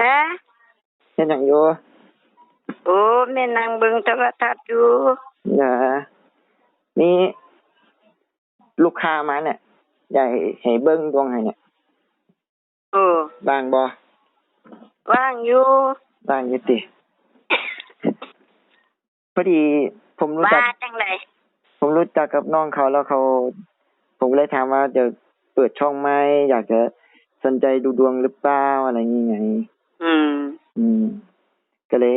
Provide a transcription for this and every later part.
ฮะเฮ็ดหยังอยู่โอ้แม่นางเบิ่งโทรทัศน์อยู่เหรอนี่ลูกค้ามาเนี่ยอยากให้เบิ่งดวงให้เนี่ยโอ้บางบ่ว่างอยู่บางอยู่ติ พอดีผมรู้ว่าจักจังไดผมรู้จักกับน้องเขาแล้วเขา ผมเลยถามว่าจะเปิดช่องไหมอยากจะสนใจดูดวงหรือเปล่าอะไรอย่างเงี้ย อืม อืม ก็เลย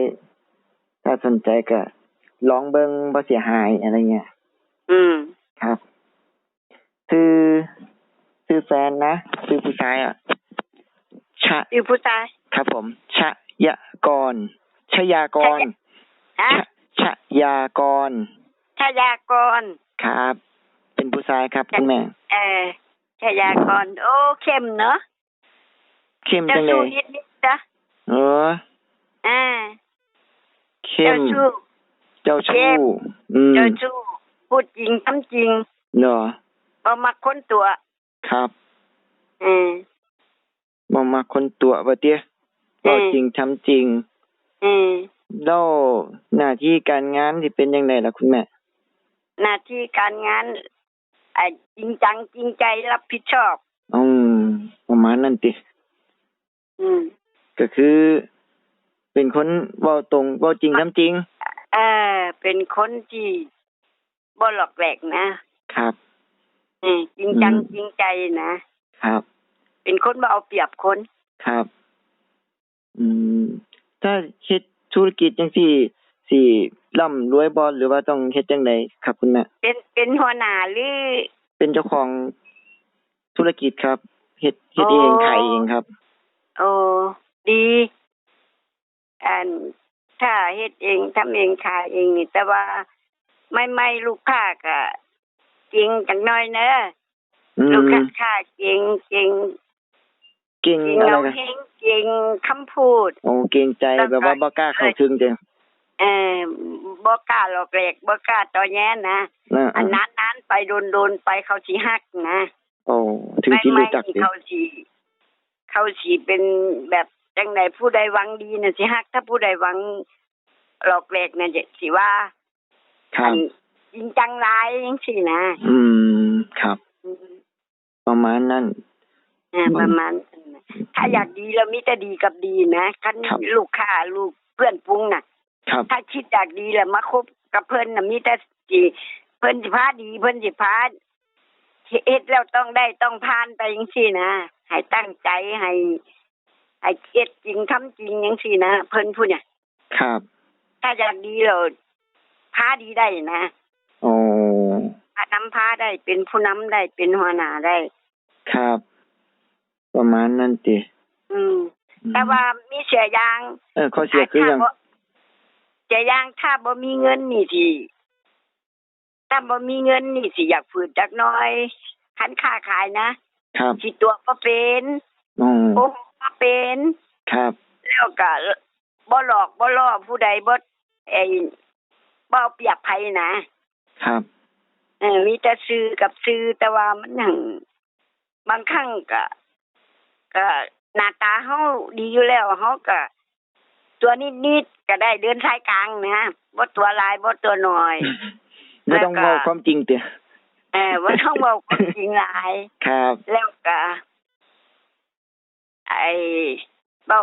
ถ้าสนใจก็ลองเบิ่งบ่เสียหายอะไรเงี้ย อืม ครับ คือ คือแฟนนะ คือผู้ชายอะ ชะ อยู่ผู้ชายครับผม ชะยากร ชยากร ฮะชะชะยากร ชายากร ครับ เป็นผู้ชายครับคุณแม่ เออชายากร โอ้เข้มเนาะเข้มเจ้าจังเลชู้ย นิดนิด เข้เจ้ามชู้เจ้าเข้ชู้มอืมเจ้าชู้พูดจริงทำจริงเนาะบ่มักคนตัว ครับเออมามาคนตัวบ่เตี้ยอืก็มจริงทำจริงเออแล้วหน้าที่การงานที่เป็นยังไงล่ะคุณแม่ หน้าที่การงานอ่าจริงจังจริงใจรับผิดชอบ อืมประมาณนั้นติอืมก็คือ เป็นคนเว้าตรงเว้าจริงทำจริงเออเป็นคนที่บ่หลอกแหลกนะครับเออจริงจังอืมจริงใจนะครับ เป็นคนบ่เอาเปรียบคนครับ อืม ถ้าเฮ็ดธุรกิจจังซี่สิร่ำรวยบ่หรือว่าต้องเฮ็ดจังไดครับคุณแม่เป็นเป็นหัวหน้าหรือเป็นเจ้าของธุรกิจครับเฮ็ดเฮ็ดอ๋อเองขายเองครับ โอ้ดี อันถ้าเฮ็ดเองทำเองขายเองนี่แต่ว่าไม่ไม่ลูกค้าก็เก่งจังน้อยเนอะอืลูกมค้าเก่งเก่งเก่งเก่งอะไรเรากันเฮงเก่งคำพูด โอ้เก่งใจแล้วก็แบบว่าบ่กล้าเข้าถึงเด้อเออบ่กล้าหลอกแหลกบ่กล้าตอแย้นะนะอันนั้นนั้นไปโดนโดนๆไปเขาสิฮักนะ โอ้ถึงไม่ที่ไม่รู้จักนี่ดิเขาสิเขาสิเป็นแบบ จังไดผู้ใดหวังดีน่ะสิฮัก ถ้าผู้ใดหวังหลอกแหลกน่ะจะสิว่าครัอับนจริงจังหลายจังซี่นะ อืมครับอืมประมาณนั้นอ่าประมาณนั้นน่ะถ้าอยากดีเรามีแต่ดีกับดีนะคันครับลูกค้าลูกเพื่อนปุ้งน่ะครับถ้าคิดอยากดีแล้วมาคบกับเพิ่นน่ะมีแต่สิเพิ่นสิพาดีเพิ่นสิพาเฮ็ดแล้วต้องได้ต้องผ่านไปจังซี่นะให้ตั้งใจให้ ให้เฮ็ดจริงทำจริงจังซี่นะเพิ่นพูดเนี่ย ครับ ถ้าอยากดีแล้วพาดีได้นะโอ้พานำพาได้เป็นผู้นำได้เป็นหัวหน้าได้ ครับ ประมาณนั้นติอืมอืมแต่ว่ามีเสียอยาง เออข้อเสียคือหยังถ้าบ่เสียอยางถ้าบ่มีเงินนี่สิถ้าบ่มีเงินนี่สิอยากฝืนจักหน่อยคันค้าขายนะครับสิตัวบ่เป็นอืมโอ้บ่ เป็นครับแล้วก็บ่หลอกบ่ล่อผู้ใดบ่ไอ้บ่เอาเปรียบไผนะครับเออมีแต่ซื้อกับซื้อแต่ว่ามันหังบางครั้งก็ก็หน้าตาเฮาดีอยู่แล้วเฮาก็ตัวนิดๆก็ได้เดินสายกลางนะบ่ตัวหลายบ่ตัวน้อยไม่ต้องแล้วก็เว้าความจริงติเออบ่ต้องเว้าความจริงหลายครับแล้วก็ ไอ้เบ้า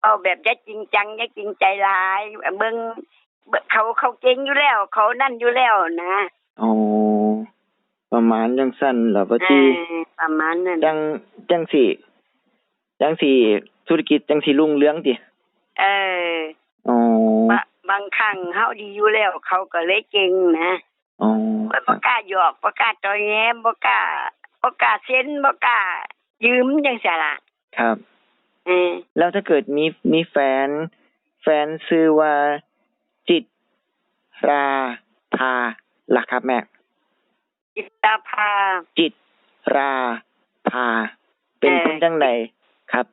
เบ้าแบบจะจริงจังจะจริงใจหลายเบิ่งเบิ่งเขาเขาเก่งอยู่แล้ว เขานั่นอยู่แล้วนะโอ้ประมาณจังสั้นเหรอปะเอติอประมาณนั้นจังจังสี่จังสี่ธุรกิจจังสี่รุ่งเรืองติเอออ๋อบะบางครั้งเฮาดีอยู่แล้ว เขาก็เลยเก่งนะอ๋อคบ่รับกล้าหยอกบ่กล้าตอแยบ่กล้าบ่กล้าเซ็นบ่กล้ายืมจังซี่ล่ะ ครับเออแล้วถ้าเกิดมีมีแฟน แฟนชื่อว่าจิตราภาล่ะครับแม่ จิตตาภาจิตราภาเป็นเอ่อคนจังไดครับ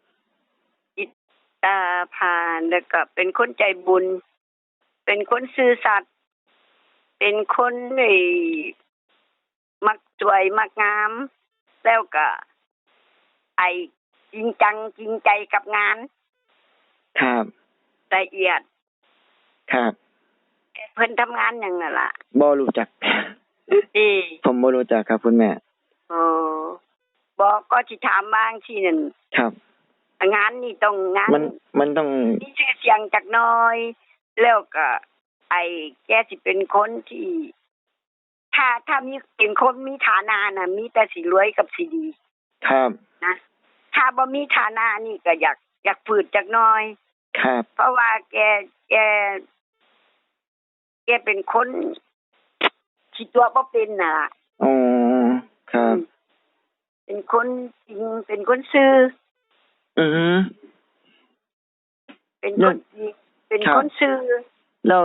จิตตาภาแล้วก็เป็นคนใจบุญ เป็นคนซื่อสัตย์เป็นคนไอ้มักสวยมักงาม แล้วก็ไอ จริงจังจริงใจกับงาน ครับละเอียด ครับเพิ่นทำงานหยังนั่นล่ะบ่รู้จัก ดีผมบ่รู้จักครับคุณแม่โอ้บอกก็สิถามบ้างสินั่นครับ งานนี่ต้องงานมันมันต้องมีชื่อเสียงจักหน้อย แล้วก็ ไอ้แกสิเป็นคนที่ ถ้าถ้ามีเป็นคนมีฐานะน่ะ มีแต่สิรวยกับสิดี ครับนะ ถ้าบ่มีฐานะนี่ก็อยากอยากฝืดจักหน้อย ครับ เพราะว่าแกแกแกเป็นคนที่ตัวบ่เป็นน่ะล่ะอ๋อครับ เป็นคนจริงเป็นคนซื่อ อือฮึเป็นคแล้วนจริงเป็นครับคนซื่อแล้ว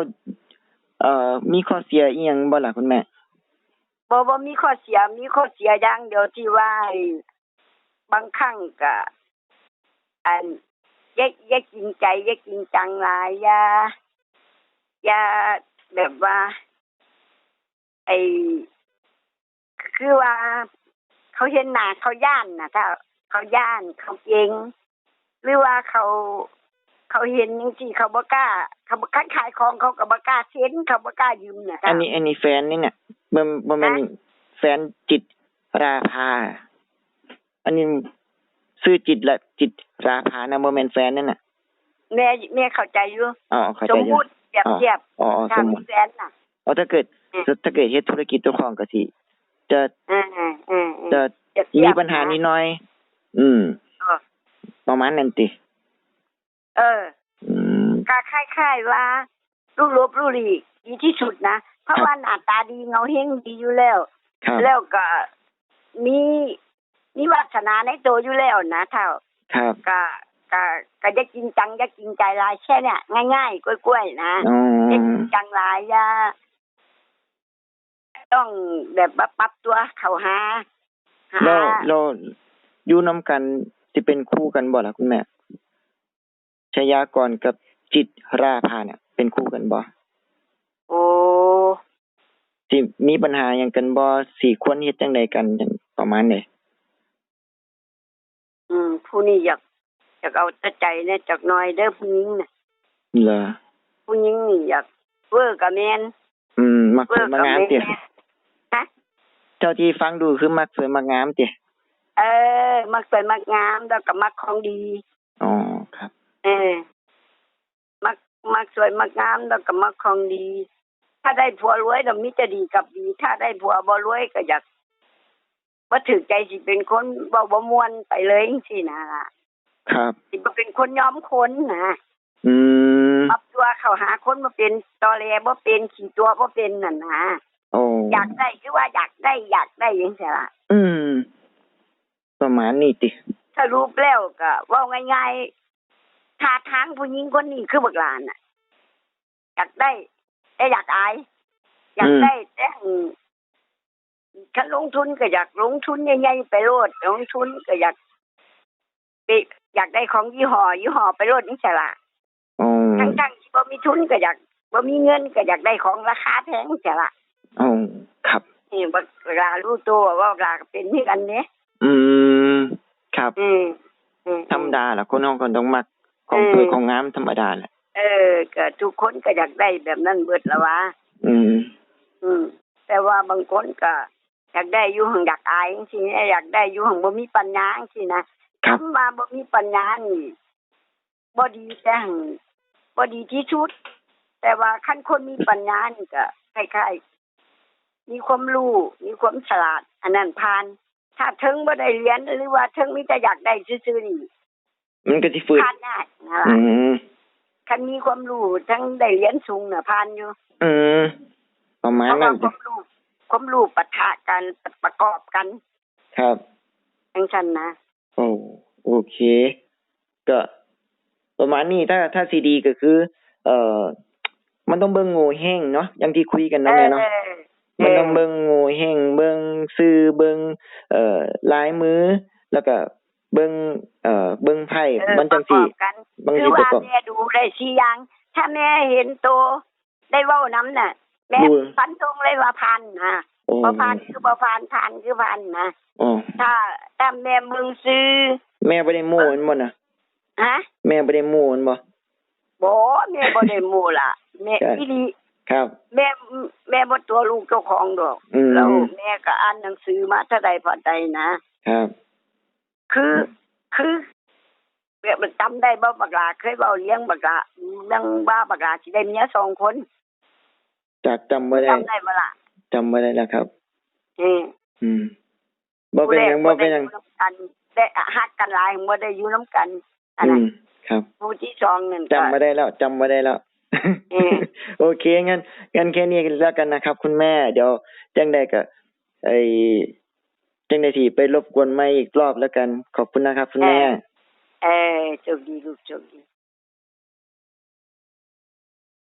เอ่อมีข้อเสียอีหยังบ่ล่ะคุณแม่บ่บ่มีข้อเสียมีข้อเสียอย่างเดียวที่ว่าไอ้ บางครั้งก็อันแยกแยกจริงใจแยกจริงจังหลายอย่าอย่าแบบว่า ไอ้คือว่า เขาเห็นหน้าเขาย่านนะถ้าเขาย่านเขาเก่งหรือว่าเขาเขาเห็นจังซี่เขาบ่กล้าเขาบ่กล้าขายของเขาก็บ่กล้าเซ็นเขาบ่กล้ายืมนะอันนี้อันนี้แฟนนี่เนี่ยบ่บ่แม่นฮะแฟนจิตราภา อันนี้ชื่อจิตละจิตราภานะบ่แม่นแฟนนั่นน่ะ แม่แม่เข้าใจอยู่อ๋อเข้าสใจมอยู่ มุติเปรียบเทียบอ๋ออ๋อถ้าสมมุมีติแฟนน่ะ อ๋อถ้าเกิดอืม ถ้าเกิดเฮ็ดธุรกิจเจ้าของก็สิจะอ่าอ่าอ่าจะเปรียบเทียบมีปัญหานิดหน่อย อืม เออประมาณนั้นติเออ อืม ก็คล้ายๆว่าลูกลบลูกหลีกดีที่สุดนะ เพราะว่าหน้าตาดีเงาเฮงดีอยู่แล้ว ครับ แล้วก็มี มีวาสนาในตัวอยู่แล้วนะเท่าครับก็ก็ก็จะจริงจังจะจริงใจหลายแค่เนี่ยง่ายๆกล้วยๆนะอ๋อจะจริงจังหลายอย่าต้องแบบว่าปรับตัวเข้าหาหาแล้วเราอยู่นํกันสิเป็นคู่กันบ่ล่ะคุณแม่ชยากรกับจิตราภาเนี่ยเป็นคู่กันบ่โอ้สิมีปัญหาหยังกันบ่สิควรเฮ็ดจังไดกันจังประมาณนี้อืม ผู้นี้อยากอยากเอาแต่ใจเนี่ยจากหน้อยเด้อผู้หญิงน่ะเหรอผู้หญิงนี่อยากเวอร์กับแมนอืม มักเวสอวยร์มักกับงามแมตินฮะเจ้าที่ฟังดูคือมักสวยมักงามติเออ มักสวยมักงามแล้วก็มักของดีอ๋อครับ เออ มักมักสวยมักงามแล้วก็มักของดี ถ้าได้ผัวรวยแล้วมิจะดีกับดี ถ้าได้ผัวบ่รวยก็อยาก บ่ถือใจสิเป็นคนบ่บ่ม่วนไปเลยจังซี่นะล่ะ ครับ สิบ่เป็นคนยอมคนนะอืมปรับตัวเข้าหาคนบ่เป็นตอแหลบ่เป็นขี้ตัวบ่เป็นนั่นนะโอ้อยากได้คือว่าอยากได้อยากได้จังซี่ล่ะ อืม ประมาณนี้ติสรุปแล้วก็เว่าง่ายๆท่าทางผู้หญิงคนนี้คือบักหลานน่ะ อยากได้แต่อยากอาย อยากได้แต่อืม ถ้าลงทุนก็อยากลงทุนใหญ่ๆไปโลดลงทุนก็อยากไปอยากได้ของยี่ห้อยี่ห้อไปโลดนี่ใช่ละอ๋อทั้งๆที่บ่มีทุนก็อยากบ่มีเงินก็อยากได้ของราคาแพงใช่ละอ๋อครับนี่บักหลารู้ตัวว่าบักหลาก็เป็นนี่กันเนี่ยอืมครับอืมอืมธรรมดาล่ะคนเฮาก็ต้องมักของอืมสวยของงามธรรมดาแหละเออก็ทุกคนก็อยากได้แบบนั้นเบิดละวะอืม อืม แต่ว่าบางคนก็ อยากได้อยู่หังอยากอายจังซี่นะอยากได้อยู่หังบ่มีปัญญาจังซี่นะครับำว่าบ่มีปัญญานี่บ่ดีแต่หังบ่ดีที่สุด แต่ว่าคันคนมีปัญญานี่ก็คล้ายๆมีความรู้มีความฉลาด อันนั้นผ่าน ถ้าถึงบ่ได้เรียนหรือว่าถึงมีแต่อยากได้ซื่อๆนี่มันก็สิฝืดผ่านได้นะอืล่ะมคันมีความรู้ทั้งได้เรียนสูงน่ะผ่านอยู่อืมประมาณเพราะนั้ว่านความรู้ ความรู้ปะทะกันประกอบกัน ครับจังซั่นนะโอ้โอเค ก็ประมาณนี้ถ้าถ้าซีดีก็คือ เอ่อ มันต้องเบิ่งโง่แห้งเนาะอย่างที่คุยกันเนาะแม่เนาะออมันต้องเบิ่งโง่แห้งเบิ่งซื่อเบิ่งเอ่อลายมือ แล้วก็เบิ่งเอ่อเบิ่งไพ่เออมันจังสิประกอบกันบางคืทีอประว่ากอบแม่ดูได้สี่อย่างถ้าแม่เห็นโตได้เว้านํน่ะ แม่ดูฟันธงเลยว่าพันนะโอ้บ่พันคือบ่พันพันคือพันนะโอ้ถ้าถ้าแม่มึงซื้อ แม่บ่ได้โม้มันบ่น่ะฮะ แม่บ่ได้โม้มันบ่บ่แม่บ่ได้โมูล่ะแม่ครับอีหลีครับ แม่แม่บ่ตัวลูกเจ้าของดอกอืมแล้วแม่ก็อ่านหนังสือมาเท่าใดพอใดนะครับ คือคือแบบมันจำได้บ่บักหลาเคยเว้าเลี้ยงบักหลาเรื่องว่าบักหลาสิได้เมียสองคน จากจำบ่ได้จำได้บ่ล่ะจำบ่ได้แล้วครับเอออืมบ่เป็นหยังบ่เป็นหยังผู้แรกบ่ได้อยู่นำกันได้ฮักกันหลายบ่ได้อยู่นํกันอันอืนั้นมครับผู้ที่สองนั่นก็ จำบ่ได้แล้วจำบ่ได้แล้วเออโอเคงั้นงั้นแค่นี้กันแล้วกันนะครับ คุณแม่ เดี๋ยวจังใดก็ไอ้จังใดที่ไปรบกวนไม่อีกรอบแล้วกัน ขอบคุณนะครับ คุณแม่ เออโชคดีลูกโชคดี